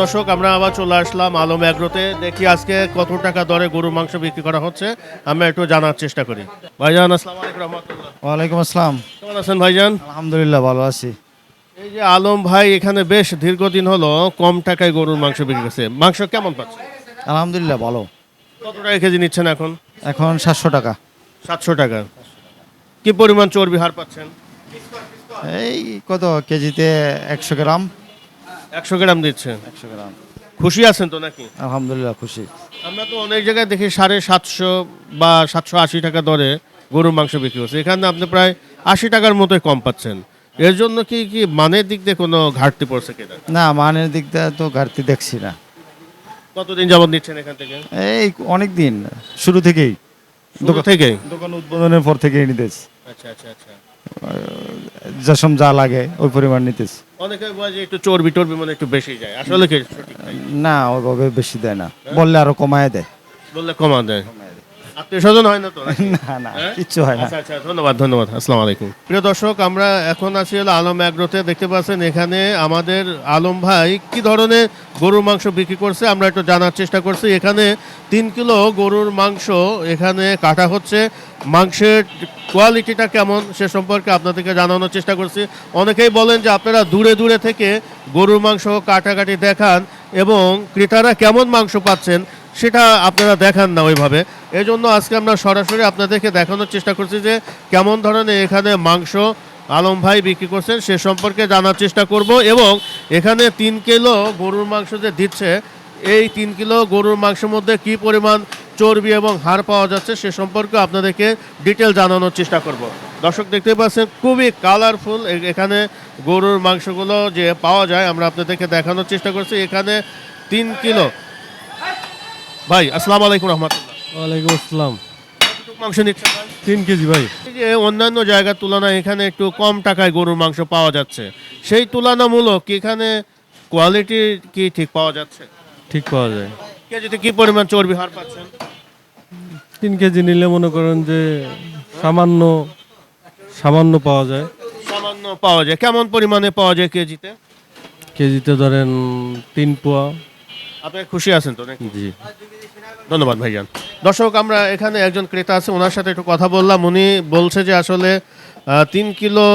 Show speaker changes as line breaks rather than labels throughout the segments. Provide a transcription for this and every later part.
দর্শক আমরা আবার চলে আসলাম আলম অ্যাগ্রোতে দেখি আজকে কত টাকা দরে গরুর মাংস বিক্রি করা হচ্ছে। আমরা একটু জানার চেষ্টা করি। ভাইজান আসসালামু আলাইকুম রহমতুল্লাহ।
ওয়ালাইকুম আসসালাম।
কেমন আছেন ভাইজান?
আলহামদুলিল্লাহ ভালো আছি।
এই যে আলম ভাই এখানে বেশ দীর্ঘদিন হলো কম টাকায় গরুর মাংস বিক্রি করছে। মাংস কেমন পাচ্ছে?
আলহামদুলিল্লাহ ভালো।
কত টাকা কেজি নিচ্ছেন এখন?
এখন সাতশো টাকা।
সাতশো টাকা। কি পরিমাণ চর্বি হার পাচ্ছেন?
এই কত কেজিতে একশো গ্রাম?
একশো গ্রাম দিচ্ছেন?
একশো গ্রাম।
খুশি আছেন তো নাকি?
আলহামদুলিল্লাহ খুশি।
আমরা তো অনেক জায়গায় দেখি সাড়ে সাতশো বা সাতশো আশি টাকা দরে গরুর মাংস বিক্রি হচ্ছে। এখানে আপনি প্রায় আশি টাকার মতোই কম পাচ্ছেন। এর জন্য কি কি মানের দিক দিয়ে কোনো ঘাটতি পড়ছে কিনা?
না মানের দিক দিয়ে তো ঘাটতি দেখছি না।
কতদিন যাবত নিচ্ছেন এখান থেকে?
এই অনেক দিন শুরু থেকেই।
দোকান থেকে
দোকান উদ্বোধনের পর থেকেই নিতেছি।
আচ্ছা আচ্ছা আচ্ছা।
যেসব যা লাগে ওই পরিমাণ নিতেছি।
অনেকে বলে যে একটু চর্বি টর্বি মানে একটু বেশি যায়। আসলে কি সঠিক?
না ওইভাবে বেশি দেয় না। বললে আরও কমায় দেয়।
বললে কমা দেয়। আত্মীয় স্বজন হয় না তো
না না
হ্যাঁ?
কিচ্ছু হয় না।
আচ্ছা আচ্ছা ধন্যবাদ ধন্যবাদ আসসালামু আলাইকুম। প্রিয় দর্শক আমরা এখন আছি হলো আলম অ্যাগ্রোতে। দেখতে পাচ্ছেন এখানে আমাদের আলম ভাই কি ধরনের গরুর মাংস বিক্রি করছে আমরা একটু জানার চেষ্টা করছি। এখানে তিন কিলো গরুর মাংস এখানে কাটা হচ্ছে। মাংসের কোয়ালিটিটা কেমন সে সম্পর্কে আপনাদেরকে জানানোর চেষ্টা করছি। অনেকেই বলেন যে আপনারা দূরে দূরে থেকে গরুর মাংস কাটাকাটি দেখান এবং ক্রেতারা কেমন মাংস পাচ্ছেন সেটা আপনারা দেখান না ওইভাবে। এই জন্য আজকে আমরা সরাসরি আপনাদেরকে দেখানোর চেষ্টা করছি যে কেমন ধরনের এখানে মাংস আলম ভাই বিক্রি করছেন সে সম্পর্কে জানার চেষ্টা করব এবং এখানে তিন কিলো গরুর মাংস যে দিচ্ছে, এই তিন কিলো গরুর মাংসের মধ্যে কি পরিমাণ চর্বি এবং হাড় পাওয়া যাচ্ছে সে সম্পর্কে আপনাদেরকে ডিটেল জানানোর চেষ্টা করব। দর্শক দেখতে পাচ্ছেন, খুবই কালারফুল এখানে গরুর মাংসগুলো যে পাওয়া যায়, আমরা আপনাদেরকে দেখানোর চেষ্টা করছি। এখানে তিন কিলো ভাই আসসালামু আলাইকুম রহমতুল্লাহ
ওয়ালাইকুম আসসালাম।
মাংস নিচ্ছেন ভাই?
তিন কেজি ভাই।
যে অন্যান্য জায়গার তুলনায় এখানে একটু কম টাকায় গরুর মাংস পাওয়া যাচ্ছে। সেই তুলনামূলক এখানে কোয়ালিটি কি ঠিক পাওয়া যাচ্ছে?
ঠিক পাওয়া যায়।
কেজিতে কি পরিমাণ চর্বি হার পাচ্ছেন?
তিন কেজি নিলে মনে করেন যে সামান্য সামান্য পাওয়া যায়।
সামান্য পাওয়া যায়। কেমন পরিমাণে পাওয়া যায় কেজিতে?
কেজিতে ধরেন তিন পোয়া।
আপনি খুশি আছেন তো নাকি?
জি।
ধন্যবাদ ভাইজান। দর্শক আমরা এখানে একজন ক্রেতা আছে ওনার সাথে একটু কথা বললাম। উনি বলছে যে আসলে তিন কিলো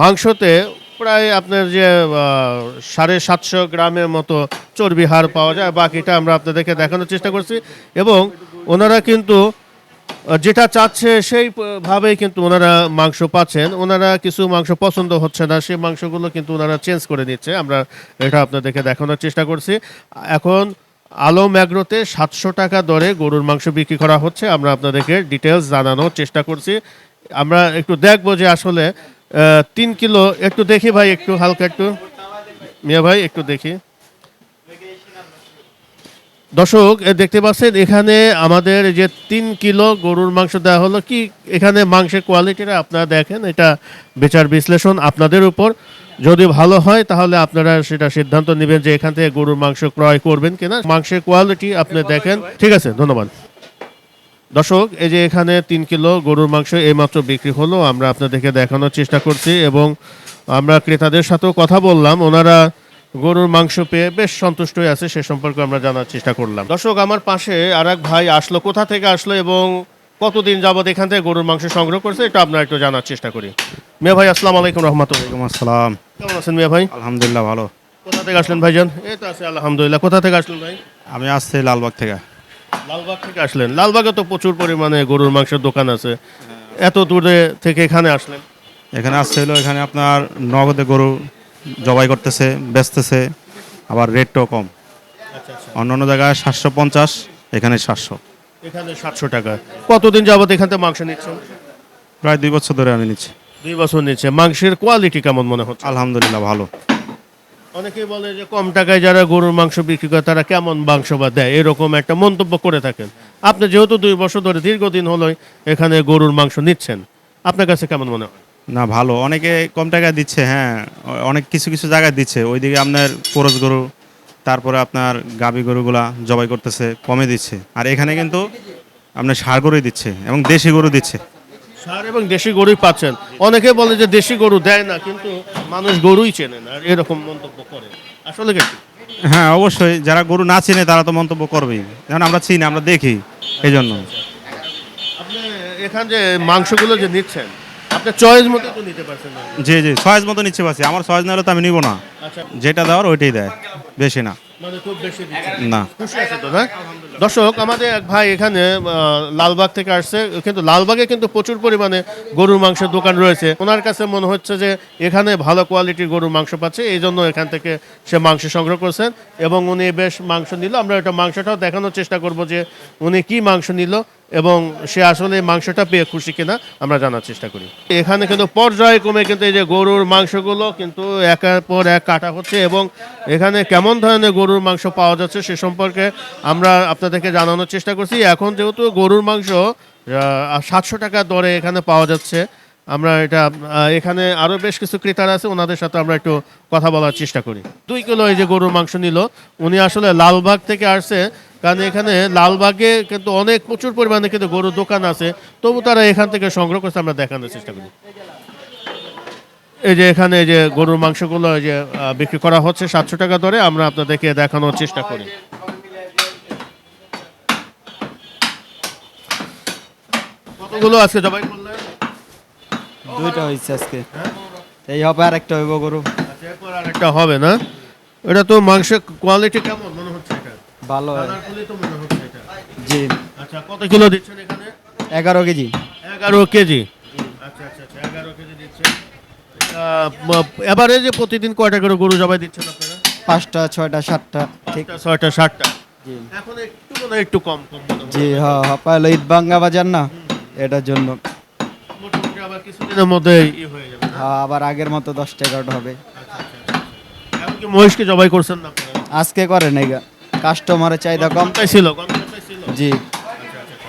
মাংসতে প্রায় আপনার যে সাড়ে সাতশো গ্রামের মতো চর্বি হার পাওয়া যায়। বাকিটা আমরা আপনাদেরকে দেখানোর চেষ্টা করছি। এবং ওনারা কিন্তু যেটা চাচ্ছে সেই প- ভাবেই কিন্তু ওনারা মাংস পাচ্ছেন। ওনারা কিছু মাংস পছন্দ হচ্ছে না, সেই মাংসগুলো কিন্তু ওনারা চেঞ্জ করে নিচ্ছে আমরা এটা আপনাদেরকে দেখানোর চেষ্টা করছি। এখন আলো ম্যাগ্রোতে সাতশো টাকা দরে গরুর মাংস বিক্রি করা হচ্ছে। আমরা আপনাদেরকে ডিটেলস জানানোর চেষ্টা করছি। আমরা একটু দেখব যে আসলে তিন কিলো, একটু দেখি ভাই, একটু, হালকা একটু। মিয়া ভাই, একটু দেখি। দর্শক দেখতে পাচ্ছেন এখানে আমাদের যে তিন কিলো গরুর মাংস দেওয়া হলো কি এখানে মাংসের কোয়ালিটিটা আপনারা দেখেন এটা বিচার বিশ্লেষণ আপনাদের উপর। যদি ভালো হয় তাহলে আপনারা সেটা সিদ্ধান্ত নেবেন যে এখান থেকে গরুর মাংস ক্রয় করবেন কিনা। মাংসের কোয়ালিটি আপনি দেখেন। ঠিক আছে ধন্যবাদ। দর্শক এই যে এখানে তিন কিলো গরুর মাংস এইমাত্র বিক্রি হলো আমরা আপনাদেরকে দেখানোর চেষ্টা করছি এবং আমরা ক্রেতাদের সাথেও কথা বললাম। ওনারা গরুর মাংস পেয়ে বেশ সন্তুষ্টই আছে সে সম্পর্কে আমরা জানার চেষ্টা করলাম। দর্শক আমার পাশে আর এক ভাই আসলো কোথা থেকে আসলো এবং কতদিন যাবত এখান থেকে গরুর মাংস সংগ্রহ করছে এটা আপনারা একটু জানার চেষ্টা করি। মিয়া ভাই আসসালাম আলাইকুম রহমতুল্লাহ।
আসসালাম।
কেমন আছেন মিয়া ভাই?
আলহামদুলিল্লাহ ভালো।
কোথা থেকে আসলেন ভাইজান? এই তো আছে আলহামদুলিল্লাহ। কোথা থেকে আসলেন ভাই?
আমি আসছি লালবাগ থেকে।
লালবাগ থেকে আসলেন। লালবাগে তো প্রচুর পরিমাণে গরুর মাংসের দোকান আছে। এত দূরে থেকে এখানে আসলেন।
এখানে আসছে হলো এখানে আপনার নগদে গরু জবাই করতেছে বেচতেছে আবার রেটটাও কম।
আচ্ছা আচ্ছা।
অন্য অন্য জায়গায় সাতশো পঞ্চাশ এখানে সাতশো।
এখানে সাতশো টাকা। কতদিন যাবত এখান থেকে মাংস নিচ্ছেন
প্রায় দুই বছর ধরে আমি নিচ্ছি।
দুই বছর নিচ্ছে। মাংসের কোয়ালিটি কেমন মনে হচ্ছে?
আলহামদুলিল্লাহ ভালো।
অনেকেই বলে যে কম টাকায় যারা গরুর মাংস বিক্রি করে তারা কেমন মাংস বা দেয়? এরকম একটা মন্তব্য করে থাকেন। আপনি যেহেতু দুই বছর ধরে দীর্ঘদিন হলো এখানে গরুর মাংস নিচ্ছেন আপনার কাছে কেমন মনে হয়?
না ভালো। অনেকে কম টাকায় দিচ্ছে হ্যাঁ। অনেক কিছু কিছু জায়গায় দিচ্ছে। ওইদিকে আপনার কোরস গরু তারপরে আপনার গাবি গরুগুলা জবাই করতেছে কমে দিচ্ছে। আর এখানে কিন্তু আপনার সার গরুই দিচ্ছে এবং দেশি গরু দিচ্ছে।
সার এবং দেশি গরুই পাচ্ছেন। অনেকে বলে যে দেশি গরু দেয় না কিন্তু মানুষ গরুই চেনে না আর এরকম মন্তব্য করে। আসলে কি?
হ্যাঁ অবশ্যই। যারা গরু না চিনে তারা তো মন্তব্য করবেই। যেমন আমরা চিনি আমরা দেখি এই জন্য
আপনি এখান যে মাংসগুলো যে নিচ্ছেন আপনার চয়েস মতো তো নিতে পারছেন না।
জি জি সহজ মতো নিচ্ছে পাচ্ছি আমার সহজ না হলে তো আমি নিব না।
আচ্ছা।
যেটা দেওয়ার ওইটাই দেয়। বেশি না।
মানে খুব বেশি দিচ্ছেন
না।
খুশি আছে তো না দর্শক আমাদের এক ভাই এখানে আহ, লালবাগ থেকে আসছে। কিন্তু লালবাগে কিন্তু প্রচুর পরিমাণে গরুর মাংসের দোকান রয়েছে। ওনার কাছে মনে হচ্ছে যে এখানে ভালো কোয়ালিটির গরুর মাংস পাচ্ছে। এই জন্য এখান থেকে সে মাংস সংগ্রহ করছেন এবং উনি বেশ মাংস নিল। আমরা এটা মাংসটাও দেখানোর চেষ্টা করব যে উনি কি মাংস নিল। এবং সে আসলে মাংসটা পেয়ে খুশি কিনা আমরা জানার চেষ্টা করি। এখানে কিন্তু পর্যায় কমে কিন্তু এই যে গরুর মাংসগুলো কিন্তু একের পর এক কাটা হচ্ছে এবং এখানে কেমন ধরনের গরুর মাংস পাওয়া যাচ্ছে সে সম্পর্কে আমরা আপনাদেরকে জানানোর চেষ্টা করছি। এখন যেহেতু গরুর মাংস সাতশো টাকা দরে এখানে পাওয়া যাচ্ছে। আমরা এটা এখানে আরও বেশ কিছু ক্রেতারা আছে, ওনাদের সাথে আমরা একটু কথা বলার চেষ্টা করি। দুই কিলো এই যে গরুর মাংস নিল, উনি আসলে লালবাগ থেকে আসছে, কারণ এখানে লালবাগে কিন্তু অনেক প্রচুর পরিমাণে কিন্তু গরুর দোকান আছে, তবু তারা এখান থেকে সংগ্রহ করছে, আমরা দেখানোর চেষ্টা করি। এই যে এখানে যে গরুর মাংসগুলো এই যে বিক্রি করা হচ্ছে, সাতশো টাকা দরে, আমরা আপনাদেরকে দেখানোর চেষ্টা করি। কতগুলো আজকে জবাই
দুইটা হয়েছে আজকে। এই হবে আর একটা হইব গরু।
আচ্ছা, এরপর আর একটা হবে না? এটা তো মাংসের কোয়ালিটি কেমন মনে হচ্ছে এটা?
ভালো
তো মনে হচ্ছে এটা।
জি।
আচ্ছা কত কিলো দিচ্ছেন এখানে?
এগারো কেজি।
এগারো কেজি? আচ্ছা আচ্ছা আচ্ছা এগারো কেজি দিচ্ছেন। এবারে যে প্রতিদিন কয়টা করে গরু জবাই দিচ্ছেন আপনারা?
পাঁচটা ছয়টা সাতটা ঠিক।
ছয়টা সাতটা?
জি।
এখন একটু মনে একটু কম কম
জি হ্যাঁ হ্যাঁ পাইলো ঈদ বাঙ্গা বাজার না? এটার জন্য।
আবার কিছুদিনের মধ্যে ই হয়ে যাবে
হ্যাঁ আবার আগের মতো দশটা এগারোটা হবে।
এখন কি মহিষকে জবাই করছেন না? আপনারা
আজকে করে নাই কাস্টমারের চাহিদা কম।
কমটাই ছিল কমটাই ছিল।
জি।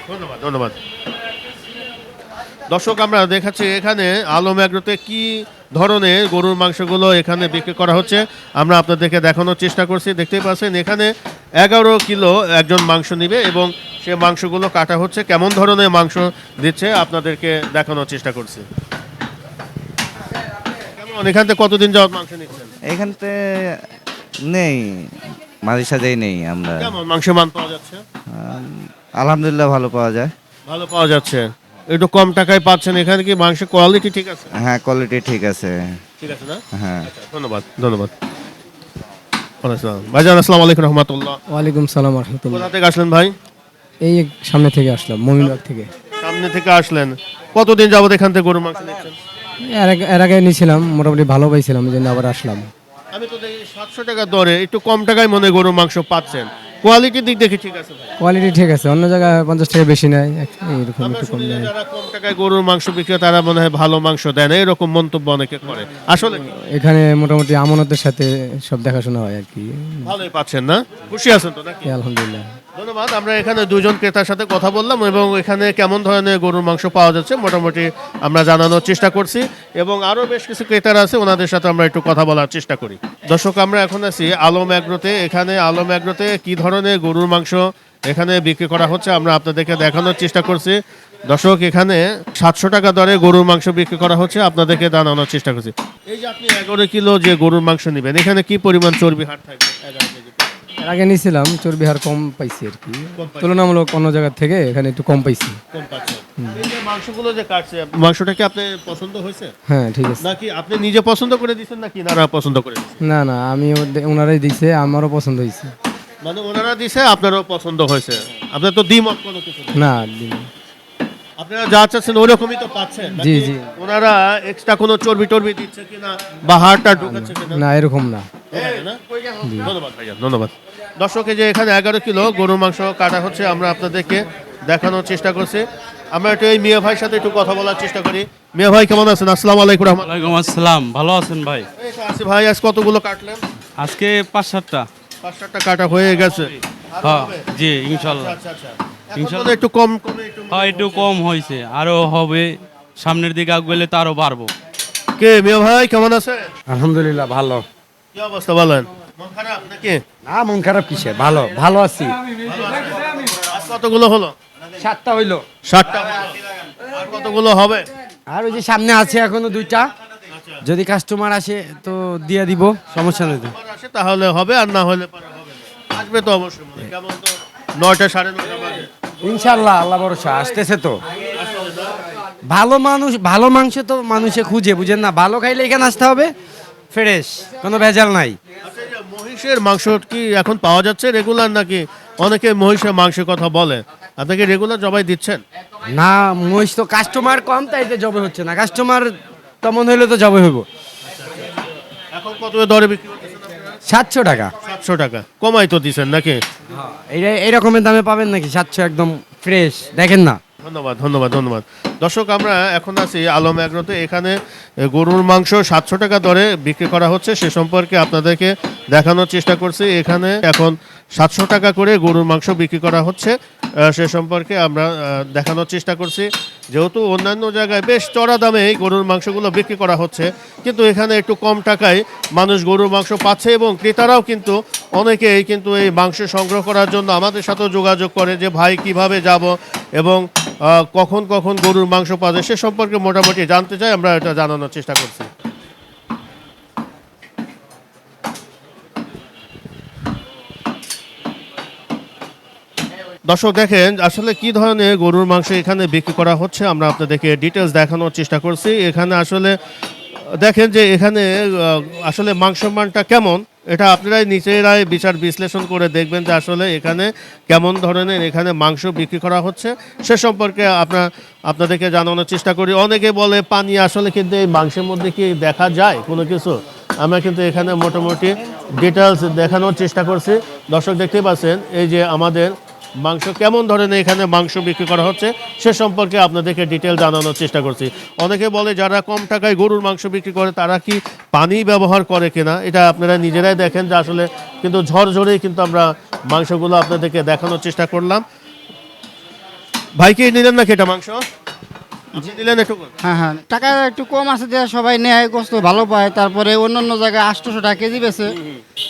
ধন্যবাদ ধন্যবাদ। দর্শক আমরা দেখাচ্ছি এখানে আলম অ্যাগ্রোতে কি ধরনের গরুর মাংসগুলো এখানে বিক্রি করা হচ্ছে। আমরা আপনাদেরকে দেখানোর চেষ্টা করছি। দেখতেই পাচ্ছেন এখানে এগারো কিলো একজন মাংস নিবে এবং সে মাংসগুলো কাটা হচ্ছে। কেমন ধরনের মাংস দিচ্ছে আপনাদেরকে দেখানোর চেষ্টা করছি। কেমন? এখান থেকে কতদিন যাওয়ার মাংস নিচ্ছেন?
এখানতে নেই মাঝে সাঝেই নেই আমরা।
কেমন? মাংসের মান পাওয়া যাচ্ছে?
আলহামদুলিল্লাহ ভালো পাওয়া যায়।
ভালো পাওয়া যাচ্ছে। একটু কম টাকায় পাচ্ছেন এখানে কি মাংসের কোয়ালিটি ঠিক আছে?
হ্যাঁ কোয়ালিটি ঠিক আছে।
ঠিক আছে না?
হ্যাঁ।
আচ্ছা, ধন্যবাদ ধন্যবাদ। আসসালাম। ভাইজান আসসালামু আলাইকুম রহমতুল্লাহ।
ওয়ালাইকুম সালাম রহমতুল্লাহ
কোথা থেকে আসলেন ভাই?
এই সামনে থেকে আসলাম মমিনবাগ থেকে।
সামনে থেকে আসলেন। কতদিন যাবত এখান থেকে গরু মাংস নিচ্ছেন?
এর আগে- নিয়েছিলাম মোটামুটি ভালো পাইছিলাম এই জন্য আবার আসলাম।
আমি তো সাতশো টাকা দরে একটু কম টাকায় মনে হয় গরু মাংস পাচ্ছেন। কোয়ালিটির দিক দেখে ঠিক আছে ভাই?
কোয়ালিটি ঠিক আছে অন্য জায়গায় পঞ্চাশ টাকা বেশি নেয় এইরকম একটু কম নেয়।
যারা কম টাকায় গরুর মাংস বিক্রি তারা মনে হয় ভালো মাংস দেয় না এরকম মন্তব্য অনেকে করে। আসলে
এখানে মোটামুটি আমানতের সাথে সব দেখাশোনা হয় আর কি।
ভালোই পাচ্ছেন না? খুশি আছেন তো নাকি?
আলহামদুলিল্লাহ।
ধন্যবাদ, আমরা এখানে দুজন ক্রেতার সাথে কথা বললাম এবং এখানে কেমন ধরনের গরুর মাংস পাওয়া যাচ্ছে মোটামুটি আমরা জানানোর চেষ্টা করছি এবং আরও বেশ কিছু ক্রেতার আছে, ওনাদের সাথে আমরা একটু কথা বলার চেষ্টা করি। দর্শক, আমরা এখন আছি আলম অ্যাগ্রোতে এখানে আলম অ্যাগ্রোতে কি ধরনের গরুর মাংস এখানে বিক্রি করা হচ্ছে আমরা আপনাদেরকে দেখানোর চেষ্টা করছি। দর্শক, এখানে সাতশো টাকা দরে গরুর মাংস বিক্রি করা হচ্ছে, আপনাদেরকে জানানোর চেষ্টা করছি। এই যে আপনি এগারো কিলো যে গরুর মাংস নেবেন, এখানে কি পরিমাণ চর্বি হাট থাকবে? এগারো কেজি।
এর আগে নিয়েছিলাম চর্বি হার কম পাইছি আর কি। তুলনামূলক অন্য জায়গা থেকে এখানে একটু কম পাইছি।
কম পাচ্ছেন এই যে মাংসগুলো যে কাটছে মাংসটা কি আপনার পছন্দ হয়েছে?
হ্যাঁ ঠিক আছে।
নাকি আপনি নিজে পছন্দ করে নাকি পছন্দ করে
না না আমি ওদের- ওনারাই দিছে আমারও পছন্দ হয়েছে।
মানে ওনারা দিছে আপনারও পছন্দ হয়েছে। আপনার তো দ্বিমত কোনো কিছু নেই।
না দিন-
আপনারা যা চাচ্ছেন ওরকমই তো পাচ্ছেন। নাকি
জি, জি।
ওনারা এক্সট্রা কোনো চর্বি টর্বি দিচ্ছে কিনা বা হাড়টা ঢুকাচ্ছে কিনা?
না এরকম না।
এরকম না? ধন্যবাদ ভাইয়া ধন্যবাদ। দর্শক যে এখানে এগারো কিলো গরু মাংস কাটা হচ্ছে আমরা আপনাদেরকে দেখানোর চেষ্টা করছি। আমরা একটু এই মিয়া ভাইয়ের সাথে একটু কথা বলার চেষ্টা করি। মিয়া ভাই কেমন আছেন? আসসালামু আলাইকুম
ওয়ালাইকুম আসসালাম। ভালো আছেন ভাই?
আছি ভাই আজ কতগুলো কাটলেন?
আজকে পাঁচ সাতটা।
পাঁচ সাতটা কাটা হয়ে গেছে।
হ্যাঁ জি ইনশাল্লাহ।
আচ্ছা আচ্ছা মনে হয় একটু কম
হ্যাঁ একটু কম হয়েছে। আরও হবে সামনের দিকে আগে তো আরও বাড়বো।
কে মিয়া ভাই কেমন আছে
আলহামদুলিল্লাহ ভালো।
কি অবস্থা বলেন?
না মন খারাপ কিসে? ভালো ভালো আছি।
কতগুলো হলো?
সাতটা হইল।
হলো। আর কতগুলো হবে?
আর ওই যে সামনে আছে এখনও দুইটা। যদি কাস্টমার আসে তো দিয়ে দিব সমস্যা নেই
আসে তাহলে হবে আর না হলে আসবে তো অবশ্যই কেমন তো? নয়টা সাড়ে নয়টা বাজে।
ইনশাল্লাহ আল্লাহ ভরসা আসতেছে তো। ভালো মানুষ ভালো মাংস তো মানুষে খুঁজে বুঝেন না? ভালো খাইলে এখানে আসতে হবে ফ্রেশ কোনো ভেজাল নাই।
আচ্ছা, মহিষের মাংস কি এখন পাওয়া যাচ্ছে রেগুলার নাকি অনেকে মহিষের মাংসের কথা বলে? আপনাকে রেগুলার জবাই দিচ্ছেন?
না মহিষ তো কাস্টমার কম তাই তো জবে হচ্ছে না। কাস্টমার তেমন হইলে তো জবে হইব।
এখন কত দরে বিক্রি
সাতশো টাকা।
সাতশো টাকা। কমাই তো দিচ্ছেন নাকি?
এইটা এইরকমের দামে পাবেন নাকি? সাতশো একদম ফ্রেশ দেখেন না।
ধন্যবাদ ধন্যবাদ ধন্যবাদ। দর্শক, আমরা এখন আছি আলম এগ্রোতে। এখানে গরুর মাংস সাতশো টাকা দরে বিক্রি করা হচ্ছে। সে সম্পর্কে আপনাদেরকে দেখানোর চেষ্টা করছি। এখানে এখন সাতশো টাকা করে গরুর মাংস বিক্রি করা হচ্ছে। সে সম্পর্কে আমরা দেখানোর চেষ্টা করছি। যেহেতু অন্যান্য জায়গায় বেশ চড়া দামে এই গরুর মাংসগুলো বিক্রি করা হচ্ছে, কিন্তু এখানে একটু কম টাকায় মানুষ গরুর মাংস পাচ্ছে এবং ক্রেতারাও কিন্তু অনেকেই কিন্তু এই মাংস সংগ্রহ করার জন্য আমাদের সাথেও যোগাযোগ করে যে ভাই কীভাবে যাব এবং কখন কখন গরুর মাংস পাওয়া যায় সে সম্পর্কে মোটামুটি জানতে চাই, আমরা এটা জানানোর চেষ্টা করছি। দর্শক দেখেন, আসলে কি ধরনের গরুর মাংস এখানে বিক্রি করা হচ্ছে, আমরা আপনাদেরকে ডিটেলস দেখানোর চেষ্টা করছি। এখানে আসলে, দেখেন যে এখানে আসলে মাংস মানটা কেমন এটা আপনারাই নিজেরাই বিচার বিশ্লেষণ করে দেখবেন যে আসলে এখানে কেমন ধরনের এখানে মাংস বিক্রি করা হচ্ছে। সে সম্পর্কে আপনার আপনাদেরকে জানানোর চেষ্টা করি। অনেকে বলে, পানি আসলে কিন্তু এই মাংসের মধ্যে কি দেখা যায়? কোনো কিছু। আমরা কিন্তু এখানে মোটামুটি ডিটেলস দেখানোর চেষ্টা করছি। দর্শক দেখতেই পাচ্ছেন, এই যে আমাদের মাংস কেমন ধরনের এখানে মাংস বিক্রি করা হচ্ছে, সে সম্পর্কে আপনাদেরকে ডিটেল জানানোর চেষ্টা করছি। অনেকে বলে যারা কম টাকায় গরুর মাংস বিক্রি করে, তারা কি পানি ব্যবহার করে কিনা, এটা আপনারা নিজেরাই দেখেন যে আসলে কিন্তু ঝরঝরেই কিন্তু আমরা মাংসগুলো আপনাদেরকে দেখানোর চেষ্টা করলাম। ভাইকে নিলেন নাকি এটা মাংস? আপনি নিলেন একটু
হ্যাঁ হ্যাঁ। টাকা একটু কম আছে যে সবাই নেয় গোস্ত ভালো পায়। তারপরে অন্যান্য জায়গায় আটশোশো টাকা কেজি বেছে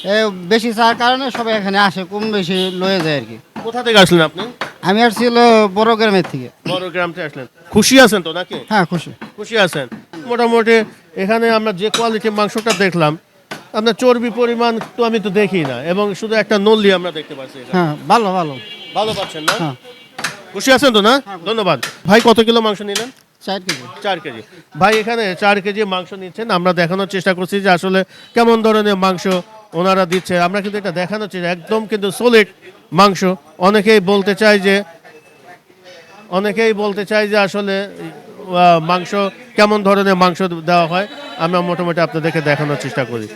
এ, বেশি চার কারণে সবাই এখানে আসে কম বেশি লয়ে যায় আর কি।
কোথা থেকে আসলেন আপনি?
আমি আসছিল বড় গ্রামের থেকে।
বড় গ্রাম থেকে আসলেন। খুশি আছেন তো নাকি?
হ্যাঁ খুশি।
খুশি আছেন। মোটামুটি এখানে আমরা যে কোয়ালিটির মাংসটা দেখলাম আপনার চর্বি পরিমাণ তো আমি তো দেখি না এবং শুধু একটা নল্লি আমরা দেখতে পাচ্ছি এখানে।
হ্যাঁ ভালো ভালো।
ভালো পাচ্ছেন না?
হ্যাঁ।
খুশি আছেন তো না? ধন্যবাদ। ভাই কত কিলো মাংস নিলেন?
চার কেজি।
চার কেজি। ভাই এখানে চার কেজি মাংস নিচ্ছেন। আমরা দেখানোর চেষ্টা করছি যে আসলে কেমন ধরনের মাংস ওনারা দিচ্ছে। আমরা কিন্তু এটা দেখানোর চেষ্টা একদম কিন্তু সলিড মাংস। অনেকেই বলতে চায় যে অনেকেই বলতে চায় যে আসলে মাংস কেমন ধরনের মাংস দেওয়া হয়। আমরা মোটামুটি আপনাদেরকে দেখানোর চেষ্টা করি।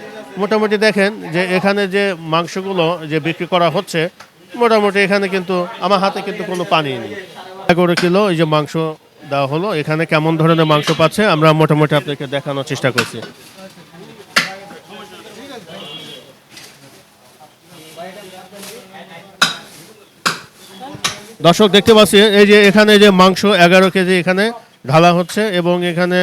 মোটামুটি দেখেন যে এখানে যে মাংসগুলো যে বিক্রি করা হচ্ছে মোটামুটি এখানে কিন্তু আমার হাতে কিন্তু কোনো পানি নেই। এগারো কিলো এই যে মাংস দেওয়া হলো, এখানে কেমন ধরনের মাংস পাচ্ছে, আমরা মোটামুটি আপনাকে দেখানোর চেষ্টা করছি। দর্শক, দেখতে পাচ্ছি, এই যে এখানে যে মাংস এগারো কেজি এখানে ঢালা হচ্ছে, এবং এখানে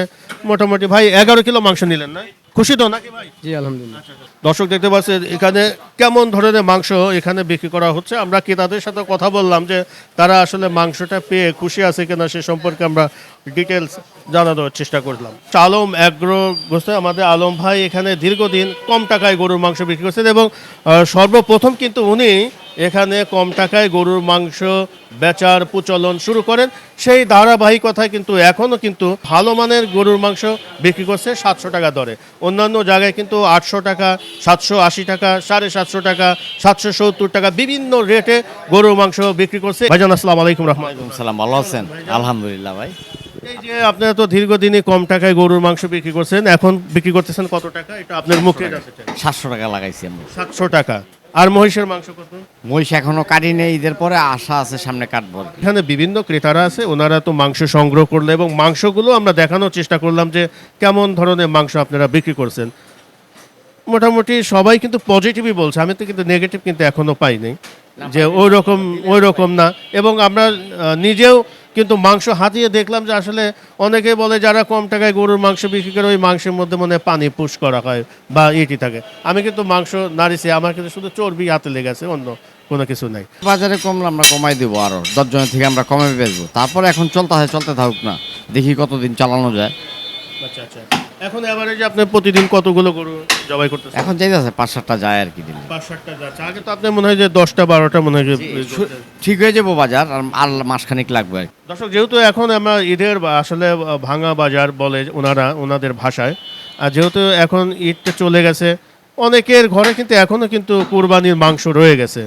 মোটামুটি ভাই এগারো কিলো মাংস নিলেন না? খুশি তো নাকি ভাই?
জি আলহামদুলিল্লাহ।
দর্শক দেখতে পাচ্ছেন এখানে কেমন ধরনের মাংস এখানে বিক্রি করা হচ্ছে? আমরা ক্রেতাদের সাথে কথা বললাম যে তারা আসলে মাংসটা পেয়ে খুশি আছে কিনা সে সম্পর্কে আমরা ডিটেলস জানানোর চেষ্টা করলাম। আলম অ্যাগ্রো গোস্তে আমাদের আলম ভাই এখানে দীর্ঘদিন কম টাকায় গরুর মাংস বিক্রি করছেন এবং সর্বপ্রথম কিন্তু উনি এখানে কম টাকায় গরুর মাংস বেচার প্রচলন শুরু করেন। সেই ধারাবাহিকতায় কিন্তু এখনও কিন্তু ভালো মানের গরুর মাংস বিক্রি করছে সাতশো টাকা দরে। অন্যান্য জায়গায় কিন্তু আটশো টাকা সাতশো আশি টাকা সাড়ে সাতশো টাকা সাতশো সত্তর টাকা বিভিন্ন রেটে গরুর মাংস বিক্রি করছে। ভাইজান আসসালাম আলাইকুম রহমান
সালাম ভালো আছেন? আলহামদুলিল্লাহ ভাই।
এই যে আপনারা তো দীর্ঘদিনই কম টাকায় গরুর মাংস বিক্রি করছেন এখন বিক্রি করতেছেন কত টাকা? এটা আপনার মুখে
সাতশো টাকা। লাগাইছি আমরা
সাতশো টাকা। আর মহিষের মাংস কত?
মহিষ এখনও কাটি নেই ঈদের পরে আশা আছে সামনে কাটবো।
এখানে বিভিন্ন ক্রেতারা আছে ওনারা তো মাংস সংগ্রহ করল এবং মাংসগুলো আমরা দেখানোর চেষ্টা করলাম যে কেমন ধরনের মাংস আপনারা বিক্রি করছেন। মোটামুটি সবাই কিন্তু পজিটিভই বলছে আমি তো কিন্তু নেগেটিভ কিন্তু এখনও পাইনি। যে ওই রকম ওই রকম না। এবং আমরা নিজেও কিন্তু মাংস হাতিয়ে দেখলাম যে আসলে অনেকে বলে যারা কম টাকায় গরুর মাংস বিক্রি করে ওই মাংসের মধ্যে মনে পানি পুশ করা হয় বা ইটি থাকে। আমি কিন্তু মাংস নাড়িছি আমার কিন্তু শুধু চর্বি হাতে লেগেছে অন্য কোনো কিছু নাই।
বাজারে কমলে আমরা কমাই দেবো আরও দশজনের থেকে আমরা কমে বেচবো। তারপরে এখন চলতে হয় চলতে থাকুক না দেখি কতদিন চালানো যায়।
আচ্ছা আচ্ছা। এখন এভারেজে আপনি প্রতিদিন কতগুলো গরু জবাই করতেছেন?
এখন যেতে আছে পাঁচ সাতটা যায় আর কি
যাচ্ছে। আগে তো আপনার মনে হয় যে দশটা বারোটা মনে হয় যে
ঠিক হয়ে যাব বাজার আর আর মাসখানিক লাগবে।
দর্শক যেহেতু এখন আমরা ঈদের আসলে ভাঙা বাজার বলে ওনারা ওনাদের ভাষায় আর যেহেতু এখন ঈদটা চলে গেছে অনেকের ঘরে কিন্তু এখনও কিন্তু কোরবানির মাংস রয়ে গেছে।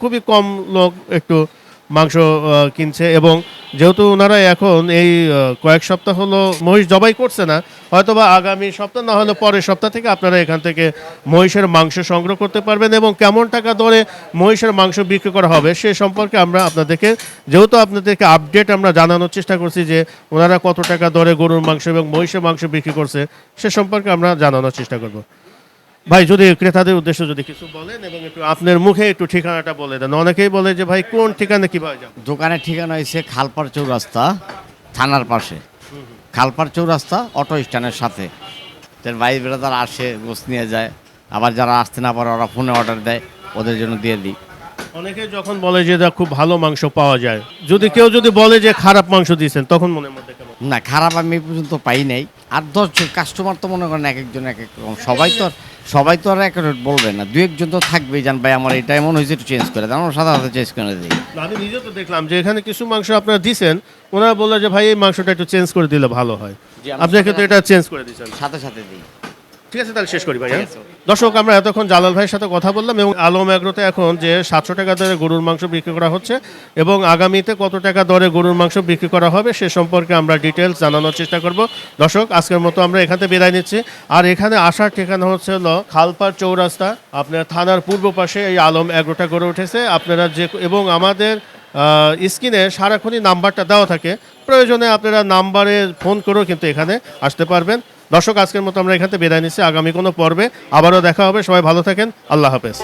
খুবই কম লোক একটু মাংস কিনছে এবং যেহেতু ওনারা এখন এই কয়েক সপ্তাহ হলো মহিষ জবাই করছে না, হয়তোবা আগামী সপ্তাহ না হলে পরের সপ্তাহ থেকে আপনারা এখান থেকে মহিষের মাংস সংগ্রহ করতে পারবেন এবং কেমন টাকা দরে মহিষের মাংস বিক্রি করা হবে সে সম্পর্কে আমরা আপনাদেরকে, যেহেতু আপনাদেরকে আপডেট আমরা জানানোর চেষ্টা করছি যে ওনারা কত টাকা দরে গরুর মাংস এবং মহিষের মাংস বিক্রি করছে, সে সম্পর্কে আমরা জানানোর চেষ্টা করব। ভাই যদি ক্রেতাদের উদ্দেশ্যে যদি কিছু বলেন এবং একটু আপনার মুখে একটু ঠিকানাটা বলে দেন। অনেকেই বলে যে ভাই কোন ঠিকানা কীভাবে যাব?
দোকানের ঠিকানা হয়েছে খালপাড় চৌরাস্তা থানার পাশে। খালপাড় চৌরাস্তা অটো স্ট্যান্ডের সাথে। তার ভাই বেড়াদার আসে গোস নিয়ে যায়। আবার যারা আসতে না পারে ওরা ফোনে অর্ডার দেয় ওদের জন্য দিয়ে দিই।
অনেকে যখন বলে যে খুব ভালো মাংস পাওয়া যায়। যদি কেউ যদি বলে যে খারাপ মাংস দিয়েছেন তখন মনের মধ্যে
না খারাপ আমি পর্যন্ত পাই নাই। আর দশ কাস্টমার তো মনে করেন এক একজন এক এক সবাই তো সবাই তো আর এক বলবে না। দু একজন তো থাকবেই জান ভাই আমার এটা এমন হয়েছে একটু চেঞ্জ করে দেন আমরা সাদা সাদা চেঞ্জ করে দিই।
আমি নিজে তো দেখলাম যে এখানে কিছু মাংস আপনারা দিছেন ওনারা বলল যে ভাই এই মাংসটা একটু চেঞ্জ করে দিলে ভালো হয়। আপনাকে তো এটা চেঞ্জ করে দিয়েছেন।
সাথে সাথে দিই।
ঠিক আছে তাহলে শেষ করি ভাই হ্যাঁ? দর্শক আমরা এতক্ষণ জালাল ভাইয়ের সাথে কথা বললাম এবং আলম এগ্রোতে এখন যে সাতশো টাকা দরে গরুর মাংস বিক্রি করা হচ্ছে এবং আগামীতে কত টাকা দরে গরুর মাংস বিক্রি করা হবে সে সম্পর্কে আমরা ডিটেলস জানানোর চেষ্টা করব। দর্শক আজকের মতো আমরা এখান থেকে বিদায় নিচ্ছি। আর এখানে আসার ঠিকানা হচ্ছে হলো খালপাড় চৌরাস্তা। আপনার থানার পূর্ব পাশে এই আলম এগ্রোটা গড়ে উঠেছে। আপনারা যে এবং আমাদের স্ক্রিনে সারাক্ষণই নাম্বারটা দেওয়া থাকে। প্রয়োজনে আপনারা নাম্বারে ফোন করেও কিন্তু এখানে আসতে পারবেন। দর্শক, আজকের মতো আমরা এখানে বিদায় নিচ্ছি। আগামী কোনো পর্বে আবারও দেখা হবে। সবাই ভালো থাকেন। আল্লাহ হাফেজ।